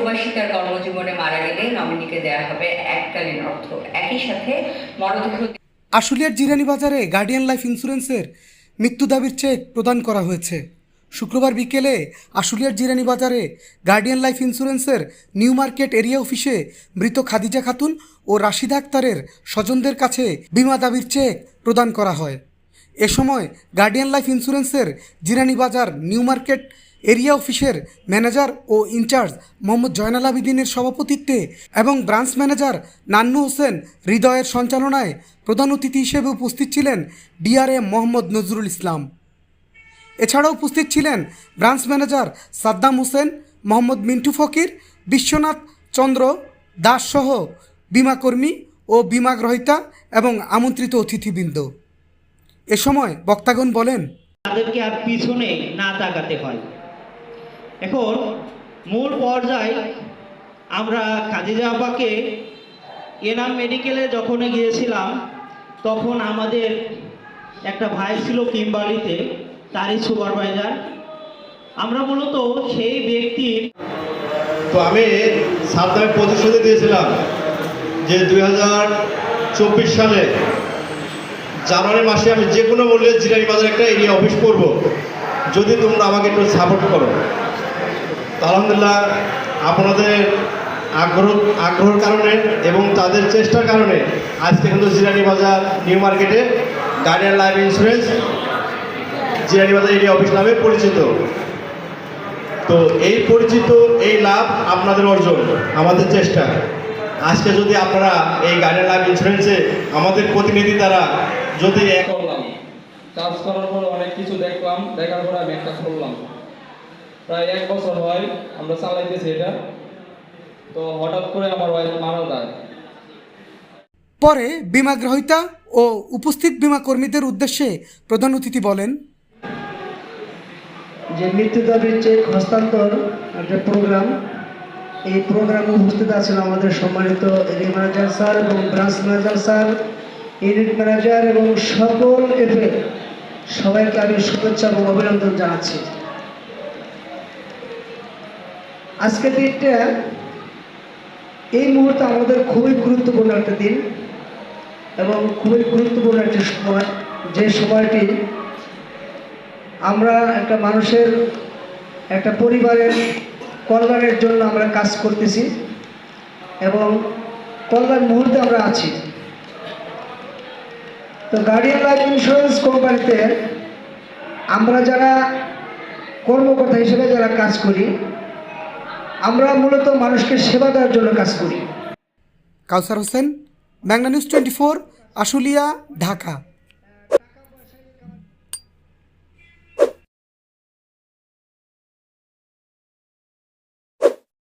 প্রবাসী কর্মজীবনে মারা গেলে নমিনিকে দেওয়া হবে এককালীন অর্থ। একই সাথে মরদেহ আশুলিয়ার জিরানি বাজারে গার্ডিয়ান লাইফ ইন্স্যুরেন্সের মৃত্যু দাবির চেক প্রদান করা হয়েছে। শুক্রবার বিকেলে আশুলিয়ার জিরানি বাজারে গার্ডিয়ান লাইফ ইন্স্যুরেন্সের নিউ মার্কেট এরিয়া অফিসে মৃত খাদিজা খাতুন ও রাশিদা আক্তারের স্বজনদের কাছে বিমা দাবির চেক প্রদান করা হয়। এ সময় গার্ডিয়ান লাইফ ইন্স্যুরেন্সের জিরানি বাজার নিউ মার্কেট এরিয়া অফিসের ম্যানেজার ও ইনচার্জ মোহাম্মদ জয়নাল আবিদিনের সভাপতিত্বে এবং ব্রাঞ্চ ম্যানেজার নান্নু হোসেন হৃদয়ের সঞ্চালনায় প্রধান অতিথি হিসেবে উপস্থিত ছিলেন ডিআরএম মোহাম্মদ নজরুল ইসলাম। এছাড়াও উপস্থিত ছিলেন ব্রাঞ্চ ম্যানেজার সাদ্দাম হোসেন, মোহাম্মদ মিন্টু ফকির, বিশ্বনাথ চন্দ্র দাসসহ বিমাকর্মী ও বিমা গ্রহীতা এবং আমন্ত্রিত অতিথিবৃন্দ। এ সময় বক্তাগণ বলেন, তাদেরকে আর পিছনে না তাকাতে হয়। এখন মূল পর্যায়ে আমরা খাদিজা আপাকে এনাম মেডিকেলে যখন গিয়েছিলাম, তখন আমাদের একটা ভাই ছিল কিমবালিতে, তারই সুপারভাইজার। আমরা মূলত সেই ব্যক্তির তো আমি সাদ্দামে প্রতিশ্রুতি দিয়েছিলাম যে দু হাজার চব্বিশ সালে জানুয়ারি মাসে আমি যে কোনো মূল্যে জিরানি বাজার একটা এরিয়া অফিস করব। যদি তোমরা আমাকে একটু সাপোর্ট করো। আলহামদুলিল্লাহ, আপনাদের আগ্রহ আগ্রহের কারণে এবং তাদের চেষ্টার কারণে আজকে কিন্তু জিরানি বাজার নিউ মার্কেটে গার্ডিয়ান লাইফ ইন্স্যুরেন্স জিরানি বাজার এরিয়া অফিস নামে পরিচিত। তো এই পরিচিত এই লাভ আপনাদের অর্জন, আমাদের চেষ্টা। আজকে যদি আপনারা এই গাড়ির লাইফ ইন্স্যুরেন্সে আমাদের প্রতিনিধি দ্বারা যদি এক করলাম কাজ করার পর অনেক কিছু দেখলাম, দেখার পর আমি একটা করলাম। প্রায় এক বছর হয় আমরা চালাইতেছি এটা। তো হঠাৎ করে আমার ওয়াইফ মারা যায়। পরে বিমা গ্রহীতা ও উপস্থিত বিমা কর্মীদের উদ্দেশ্যে প্রধান অতিথি বলেন যে মৃত্যু দাবির চেক হস্তান্তর একটা প্রোগ্রাম এই প্রোগ্রামে উপস্থিত আছেন আমাদের সম্মানিত এরিয়া ম্যানেজার স্যার এবং branch manager sir unit manager এবং সকল এফে সবাইকে আমি শুভেচ্ছা এবং অভিনন্দন জানাচ্ছি। আজকের দিনটা এই মুহূর্তে আমাদের খুবই গুরুত্বপূর্ণ একটা দিন এবং খুবই গুরুত্বপূর্ণ একটা সময়। যে সময়টি আমরা একটা মানুষের, একটা পরিবারের কল্যাণের জন্য আমরা কাজ করতেছি এবং কল্যাণ মুহূর্তে আমরা আছি। তো গার্ডিয়ান লাইফ ইন্স্যুরেন্স কোম্পানিতে আমরা যারা কর্মকর্তা হিসেবে যারা কাজ করি আমরা মূলত মানুষকে সেবা দেওয়ার জন্য কাজ করি। Kawsar Hossain, Bangla news twenty four Ashulia, Dhaka.